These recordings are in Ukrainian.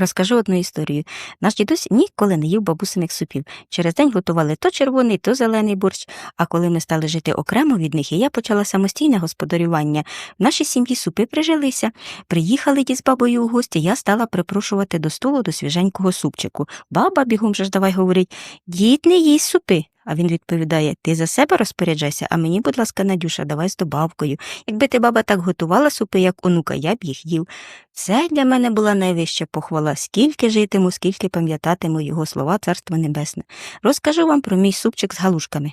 Розкажу одну історію. Наш дідусь ніколи не їв бабусиних супів. Через день готували то червоний, то зелений борщ. А коли ми стали жити окремо від них, і я почала самостійне господарювання, в нашій сім'ї супи прижилися. Приїхали дід з бабою у гості, я стала припрошувати до столу до свіженького супчику. Баба бігом же ж давай говорить: дід не їсть супи. А він відповідає: Ти за себе розпоряджайся, а мені, будь ласка, Надюша, давай з добавкою. Якби ти баба так готувала супи, як онука, я б їх їв. Це для мене була найвища похвала. Скільки житиму, скільки пам'ятатиму його слова Царство Небесне. Розкажу вам про мій супчик з галушками.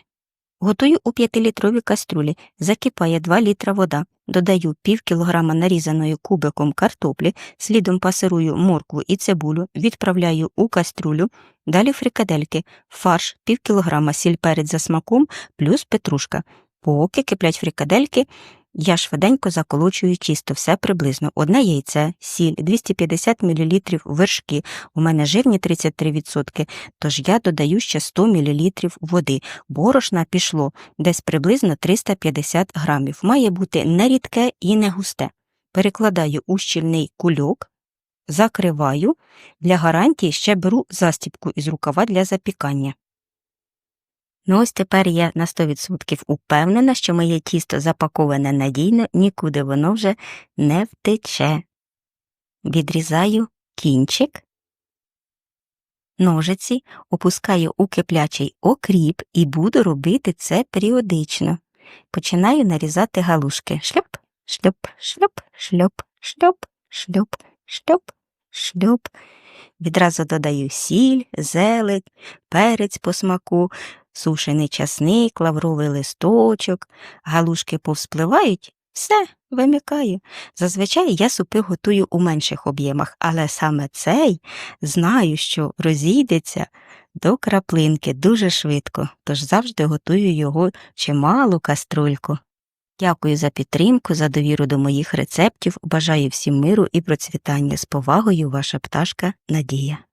Готую у п'ятилітровій каструлі, закипає 2 літра вода, додаю пів кілограма нарізаної кубиком картоплі, слідом пасирую моркву і цибулю, відправляю у каструлю, далі фрикадельки, фарш, пів кілограма сіль перець за смаком, плюс петрушка. Поки киплять фрикадельки, я швиденько заколочую чисто, все приблизно. Одне яйце, сіль, 250 мл вершки, у мене жирні 33%, тож я додаю ще 100 мл води. Борошна пішло десь приблизно 350 грамів. Має бути не рідке і не густе. Перекладаю у щільний кульок, закриваю. Для гарантії ще беру застіпку із рукава для запікання. Ну ось тепер я на 100% упевнена, що моє тісто запаковане надійно, нікуди воно вже не втече. Відрізаю кінчик, ножиці, опускаю у киплячий окріп і буду робити це періодично. Починаю нарізати галушки. Шльоп, шльоп, шльоп, шльоп, шльоп, шльоп, шльоп, шльоп. Відразу додаю сіль, зелень, перець по смаку, сушений часник, лавровий листочок, галушки повспливають, все, вимикаю. Зазвичай я супи готую у менших об'ємах, але саме цей знаю, що розійдеться до краплинки дуже швидко, тож завжди готую його чималу каструльку. Дякую за підтримку, за довіру до моїх рецептів. Бажаю всім миру і процвітання. З повагою, ваша пташка Надія.